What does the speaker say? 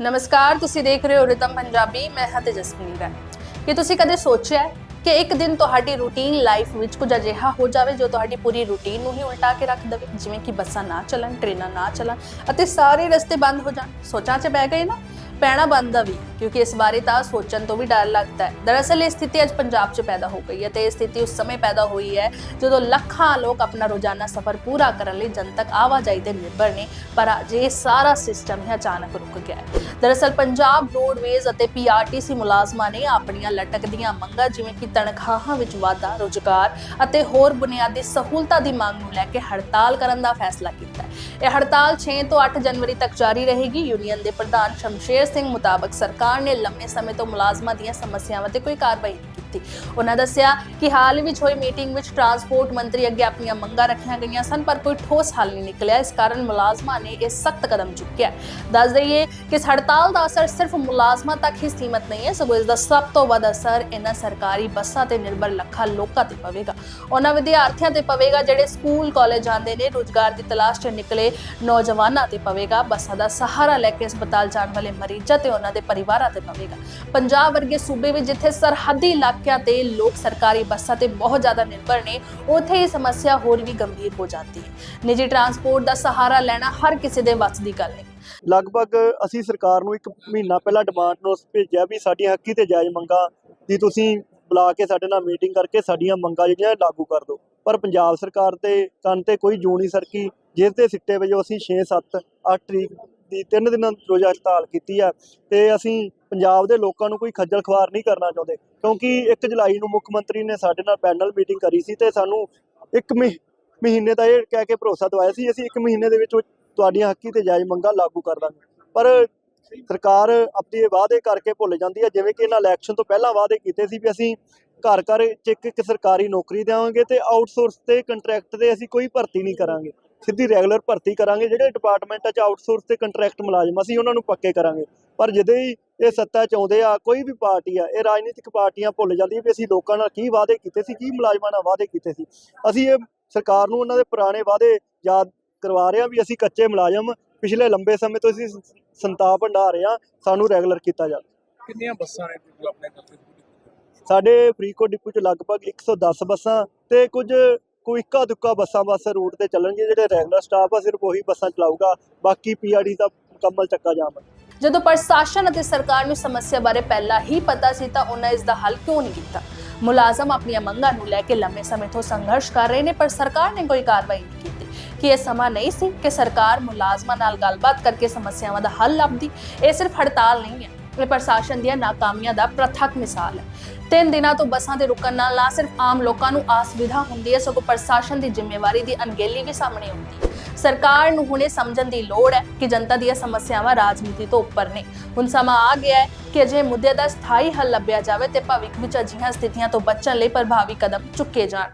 ਨਮਸਕਾਰ, ਤੁਸੀਂ ਦੇਖ ਰਹੇ ਹੋ ਰਿਤਮ ਪੰਜਾਬੀ, ਮੈਂ ਹਾਂ ਤੇਜਸਵਨੀ ਰਾਏ ਕੀ ਤੁਸੀਂ ਕਦੇ ਸੋਚਿਆ ਹੈ ਕਿ ਇੱਕ ਦਿਨ ਤੁਹਾਡੀ ਰੂਟੀਨ ਲਾਈਫ ਵਿੱਚ ਕੁਝ ਅਜਿਹਾ ਹੋ ਜਾਵੇ ਜੋ ਤੁਹਾਡੀ ਪੂਰੀ ਰੂਟੀਨ ਨੂੰ ਹੀ ਉਲਟਾ ਕੇ ਰੱਖ ਦੇਵੇ? ਜਿਵੇਂ ਕਿ ਬੱਸਾਂ ਨਾ ਚੱਲਣ, ਟ੍ਰੇਨਾਂ ਨਾ ਚੱਲਣ ਅਤੇ ਸਾਰੇ ਰਸਤੇ ਬੰਦ ਹੋ ਜਾਣ। ਸੋਚਾਂ 'ਚ ਬਹਿ ਗਏ ਨਾ। ਪੈਣਾ ਬੰਦ ਵੀ, ਕਿਉਂਕਿ ਇਸ ਬਾਰੇ ਤਾਂ ਸੋਚਣ ਤੋਂ ਵੀ ਡਰ ਲੱਗਦਾ ਹੈ। ਦਰਅਸਲ ਇਹ ਸਥਿਤੀ ਅੱਜ ਪੰਜਾਬ 'ਚ ਪੈਦਾ ਹੋ ਗਈ ਹੈ ਤੇ ਇਹ ਸਥਿਤੀ ਉਸ ਸਮੇਂ ਪੈਦਾ ਹੋਈ ਹੈ ਜਦੋਂ ਲੱਖਾਂ ਲੋਕ ਆਪਣਾ ਰੋਜ਼ਾਨਾ ਸਫ਼ਰ ਪੂਰਾ ਕਰਨ ਲਈ ਜਨਤਕ ਆਵਾਜਾਈ ਤੇ ਨਿਰਭਰ ਨੇ, ਪਰ ਅੱਜ ਇਹ ਸਾਰਾ ਸਿਸਟਮ ਹੀ ਅਚਾਨਕ ਰੁਕ ਗਿਆ ਹੈ। ਦਰਅਸਲ ਪੰਜਾਬ ਰੋਡਵੇਜ਼ ਅਤੇ ਪੀਆਰਟੀਸੀ ਮੁਲਾਜ਼ਮਾਂ ਨੇ ਆਪਣੀਆਂ ਲਟਕਦੀਆਂ ਮੰਗਾਂ, ਜਿਵੇਂ ਕਿ ਤਨਖਾਹਾਂ ਵਿੱਚ ਵਾਧਾ, ਰੋਜ਼ਗਾਰ ਅਤੇ ਹੋਰ ਬੁਨਿਆਦੀ ਸਹੂਲਤਾਂ ਦੀ ਮੰਗ ਨੂੰ ਲੈ ਕੇ ਹੜਤਾਲ ਕਰਨ ਦਾ ਫੈਸਲਾ ਕੀਤਾ ਹੈ। ਇਹ ਹੜਤਾਲ 6 ਤੋਂ 8 ਜਨਵਰੀ ਤੱਕ ਜਾਰੀ ਰਹੇਗੀ। ਯੂਨੀਅਨ ਦੇ ਪ੍ਰਧਾਨ ਸ਼ਮਸ਼ੇਰ ਸਿੰਘ ਮੁਤਾਬਕ ਸਰਕਾਰ ਨੇ ਲੰਮੇ ਸਮੇਂ ਤੋਂ ਮੁਲਾਜ਼ਮਾਂ ਦੀਆਂ ਸਮੱਸਿਆਵਾਂ ਤੇ ਕੋਈ ਕਾਰਵਾਈ ਨਹੀਂ ਕੀਤੀ। ਉਹਨਾਂ ਦੱਸਿਆ ਕਿ ਹਾਲ ਵਿੱਚ ਹੋਈ ਮੀਟਿੰਗ ਵਿੱਚ ਟਰਾਂਸਪੋਰਟ ਮੰਤਰੀ ਅੱਗੇ ਆਪਣੀਆਂ ਮੰਗਾਂ ਰੱਖੀਆਂ ਗਈਆਂ ਸਨ, ਪਰ ਕੋਈ ਠੋਸ ਹੱਲ ਨਹੀਂ ਨਿਕਲਿਆ। ਇਸ ਕਾਰਨ ਮੁਲਾਜ਼ਮਾਂ ਨੇ ਇਹ ਸਖਤ ਕਦਮ ਚੁੱਕਿਆ। ਦੱਸ ਦਈਏ ਕਿ ਇਸ ਹੜਤਾਲ ਦਾ ਅਸਰ ਸਿਰਫ ਮੁਲਾਜ਼ਮਾਂ ਤੱਕ ਹੀ ਸੀਮਤ ਨਹੀਂ ਹੈ, ਸਗੋਂ ਇਸ ਦਾ ਸਭ ਤੋਂ ਵੱਧ ਅਸਰ ਇਹਨਾਂ ਸਰਕਾਰੀ ਬੱਸਾਂ ਤੇ ਨਿਰਭਰ ਲੱਖਾਂ ਲੋਕਾਂ ਤੇ ਪਵੇਗਾ। ਉਹਨਾਂ ਵਿਦਿਆਰਥੀਆਂ ਤੇ ਪਵੇਗਾ ਜਿਹੜੇ ਸਕੂਲ, ਕਾਲਜ ਜਾਂਦੇ ਨੇ, ਰੋਜ਼ਗਾਰ ਦੀ ਤਲਾਸ਼ 'ਚ ਨਿਕਲੇ ਨੌਜਵਾਨਾਂ ਤੇ ਪਵੇਗਾ। ਬੱਸਾਂ ਦਾ ਸਹਾਰਾ ਲੈ ਕੇ ਹਸਪਤਾਲ ਜਾਣ ਵਾਲੇ ਮਰੀਜ਼ਾਂ ਤੇ ਉਹਨਾਂ ਦੇ ਪਰਿਵਾਰਾਂ ਤੇ ਪਵੇਗਾ। ਪੰਜਾਬ ਵਰਗੇ ਸੂਬੇ ਵਿੱਚ ਜਿੱਥੇ ਸਰਹੱਦੀ ਇਲਾਕੇ ਇਲਾਕਿਆਂ ਤੇ ਲੋਕ ਸਰਕਾਰੀ ਬੱਸਾਂ ਤੇ ਬਹੁਤ ਜ਼ਿਆਦਾ ਨਿਰਭਰ ਨੇ, ਉੱਥੇ ਇਹ ਸਮੱਸਿਆ ਹੋਰ ਵੀ ਗੰਭੀਰ ਹੋ ਜਾਂਦੀ ਹੈ। ਨਿੱਜੀ ਟਰਾਂਸਪੋਰਟ ਦਾ ਸਹਾਰਾ ਲੈਣਾ ਹਰ ਕਿਸੇ ਦੇ ਵੱਸ ਦੀ ਗੱਲ ਨਹੀਂ। ਲਗਭਗ ਅਸੀਂ ਸਰਕਾਰ ਨੂੰ ਇੱਕ ਮਹੀਨਾ ਪਹਿਲਾਂ ਡਿਮਾਂਡ ਨੋਟਿਸ ਭੇਜਿਆ ਵੀ ਸਾਡੀਆਂ ਹੱਕੀ ਤੇ ਜਾਇਜ਼ ਮੰਗਾਂ ਦੀ ਤੁਸੀਂ ਬੁਲਾ ਕੇ ਸਾਡੇ ਨਾਲ ਮੀਟਿੰਗ ਕਰਕੇ ਸਾਡੀਆਂ ਮੰਗਾਂ ਜਿਹੜੀਆਂ ਲਾਗੂ ਕਰ ਦਿਓ। ਪਰ ਪੰਜਾਬ ਸਰਕਾਰ ਤੇ ਕੰਨ ਤੇ ਕੋਈ ਜੂੰ ਨਹੀਂ ਸਰਕੀ, ਜਿਸ ਦੇ ਸਿੱਟੇ ਵਜੋਂ ਅਸੀਂ 6 7 8 ਤਰੀਕ ਦੀ ਤਿੰਨ ਦਿਨਾਂ ਰੋਜ਼ਾ ਹੜਤਾਲ ਕੀਤੀ ਆ ਤੇ ਅਸੀਂ ਪੰਜਾਬ ਦੇ ਲੋਕਾਂ ਨੂੰ ਕੋਈ ਖੱਜਲ ਖਵਾਰ ਨਹੀਂ ਕਰਨਾ ਚਾਹੁੰਦੇ। ਕਿਉਂਕਿ 1 ਜੁਲਾਈ ਨੂੰ ਮੁੱਖ ਮੰਤਰੀ ਨੇ ਸਾਡੇ ਨਾਲ ਪੈਨਲ ਮੀਟਿੰਗ ਕਰੀ ਸੀ ਤੇ ਸਾਨੂੰ ਇੱਕ ਮਹੀ- ਮਹੀਨੇ ਦਾ ਇਹ ਕਹਿ ਕੇ ਭਰੋਸਾ ਦਵਾਇਆ ਸੀ, ਅਸੀਂ ਇੱਕ ਮਹੀਨੇ ਦੇ ਵਿੱਚ ਤੁਹਾਡੀਆਂ ਹੱਕੀ ਤੇ ਜਾਇਜ਼ ਮੰਗਾਂ ਲਾਗੂ ਕਰ ਦਾਂਗੇ। ਪਰ ਸਰਕਾਰ ਆਪਣੇ ਵਾਅਦੇ ਕਰਕੇ ਭੁੱਲ ਜਾਂਦੀ ਹੈ, ਜਿਵੇਂ ਕਿ ਇਹਨਾਂ ਇਲੈਕਸ਼ਨ ਤੋਂ ਪਹਿਲਾਂ ਵਾਅਦੇ ਕੀਤੇ ਸੀ ਵੀ ਅਸੀਂ ਘਰ ਘਰ ਚ ਇੱਕ ਇੱਕ ਸਰਕਾਰੀ ਨੌਕਰੀ ਦੇਵਾਂਗੇ ਤੇ ਆਊਟਸੋਰਸ ਤੇ ਕੰਟਰੈਕਟ ਤੇ ਅਸੀਂ ਕੋਈ ਭਰਤੀ ਨਹੀਂ ਕਰਾਂਗੇ। ਸਿੱਧੀ ਰੈਗੂਲਰ ਭਰਤੀ ਕਰਾਂਗੇ, ਜਿਹੜੇ ਡਿਪਾਰਟਮੈਂਟਾਂ 'ਚ ਆਊਟਸੋਰਸ ਤੇ ਕੰਟਰੈਕਟ ਮੁਲਾਜ਼ਮ ਅਸੀਂ ਉਹਨਾਂ ਨੂੰ ਪੱਕੇ ਕਰਾਂਗੇ। ਪਰ ਜਦੋਂ ਹੀ ਇਹ ਸੱਤਾ 'ਚ ਆਉਂਦੇ ਆ ਕੋਈ ਵੀ ਪਾਰਟੀ ਆ ਇਹ ਰਾਜਨੀਤਿਕ ਪਾਰਟੀਆਂ ਭੁੱਲ ਜਾਂਦੀਆਂ ਵੀ ਅਸੀਂ ਲੋਕਾਂ ਨਾਲ ਕੀ ਵਾਅਦੇ ਕੀਤੇ ਸੀ ਕੀ ਮੁਲਾਜ਼ਮਾਂ ਨਾਲ ਵਾਅਦੇ ਕੀਤੇ ਸੀ। ਅਸੀਂ ਇਹ ਸਰਕਾਰ ਨੂੰ ਉਹਨਾਂ ਦੇ ਪੁਰਾਣੇ ਵਾਅਦੇ ਯਾਦ ਕਰਵਾ ਰਹੇ ਹਾਂ ਵੀ ਅਸੀਂ ਕੱਚੇ ਮੁਲਾਜ਼ਮ ਪਿਛਲੇ ਲੰਬੇ ਸਮੇਂ ਤੋਂ ਅਸੀਂ ਸੰਤਾਪ ਭੰਡਾ ਰਹੇ ਹਾਂ ਸਾਨੂੰ ਰੈਗੂਲਰ ਕੀਤਾ ਜਾਵੇ ਕਿੰਨੀਆਂ ਬੱਸਾਂ ਨੇ ਤੁਸੀਂ ਆਪਣੇ ਕੋਲ ਸਾਡੇ ਫਰੀਦਕੋਟ ਡਿਪੂ 'ਚ ਲਗਭਗ 110 ਬੱਸਾਂ ਤੇ ਕੁਝ ਕੋਈ ਇੱਕਾ ਦੁੱਕਾ ਬੱਸਾਂ ਬੱਸ ਰੂਟ ਤੇ ਚੱਲਣਗੇ ਜਿਹੜੇ ਰੈਗੂਲਰ ਸਟਾਫ ਆ ਸਿਰਫ ਉਹੀ ਬੱਸਾਂ ਚਲਾਊਗਾ ਬਾਕੀ ਪੀਆਰਡੀ ਦਾ ਮੁਕੰਮਲ ਚੱਕਾ ਜਾਮ ਹੈ ਜਦੋਂ ਪ੍ਰਸ਼ਾਸਨ ਅਤੇ ਸਰਕਾਰ ਨੂੰ ਸਮੱਸਿਆ ਬਾਰੇ ਪਹਿਲਾਂ ਹੀ ਪਤਾ ਸੀ ਤਾਂ ਉਹਨਾਂ ਇਸ ਦਾ ਹੱਲ ਕਿਉਂ ਨਹੀਂ ਕੀਤਾ? ਮੁਲਾਜ਼ਮ ਆਪਣੀਆਂ ਮੰਗਾਂ ਨੂੰ ਲੈ ਕੇ ਲੰਮੇ ਸਮੇਂ ਤੋਂ ਸੰਘਰਸ਼ ਕਰ ਰਹੇ ਨੇ, ਪਰ ਸਰਕਾਰ ਨੇ ਕੋਈ ਕਾਰਵਾਈ ਨਹੀਂ ਕੀਤੀ। ਕਿ ਇਹ ਸਮਾਂ ਨਹੀਂ ਸੀ ਕਿ ਸਰਕਾਰ ਮੁਲਾਜ਼ਮਾਂ ਨਾਲ ਗੱਲਬਾਤ ਕਰਕੇ ਸਮੱਸਿਆਵਾਂ ਦਾ ਹੱਲ ਲੱਭਦੀ, ਇਹ ਸਿਰਫ ਹੜਤਾਲ ਨਹੀਂ ਹੈ। ਇਹ ਪ੍ਰਸ਼ਾਸਨ ਦੀਆਂ ਨਾਕਾਮੀਆਂ ਦਾ ਪ੍ਰਤੱਖ ਮਿਸਾਲ ਹੈ। ਤਿੰਨ ਦਿਨਾਂ ਤੋਂ ਬੱਸਾਂ ਦੇ ਰੁਕਣ ਨਾਲ ਨਾ ਸਿਰਫ ਆਮ ਲੋਕਾਂ ਨੂੰ ਅਸੁਵਿਧਾ ਹੁੰਦੀ ਹੈ, ਸਗੋਂ ਪ੍ਰਸ਼ਾਸਨ ਦੀ ਜ਼ਿੰਮੇਵਾਰੀ ਦੀ ਅਣਗਹਿਲੀ ਵੀ ਸਾਹਮਣੇ ਆਉਂਦੀ ਹੈ। ਸਰਕਾਰ ਨੂੰ ਹੁਣੇ ਸਮਝਣ ਦੀ ਲੋੜ ਹੈ ਕਿ ਜਨਤਾ ਦੀਆਂ ਸਮੱਸਿਆਵਾਂ ਰਾਜਨੀਤੀ ਤੋਂ ਉੱਪਰ ਨੇ। ਹੁਣ ਸਮਾਂ ਆ ਗਿਆ ਹੈ ਕਿ ਅਜੇ ਮੁੱਦੇ ਦਾ ਸਥਾਈ ਹੱਲ ਲੱਭਿਆ ਜਾਵੇ ਤੇ ਭਵਿੱਖ ਵਿੱਚ ਅਜਿਹੀਆਂ ਸਥਿਤੀਆਂ ਤੋਂ ਬਚਣ ਲਈ ਪ੍ਰਭਾਵੀ ਕਦਮ ਚੁੱਕੇ ਜਾਣ।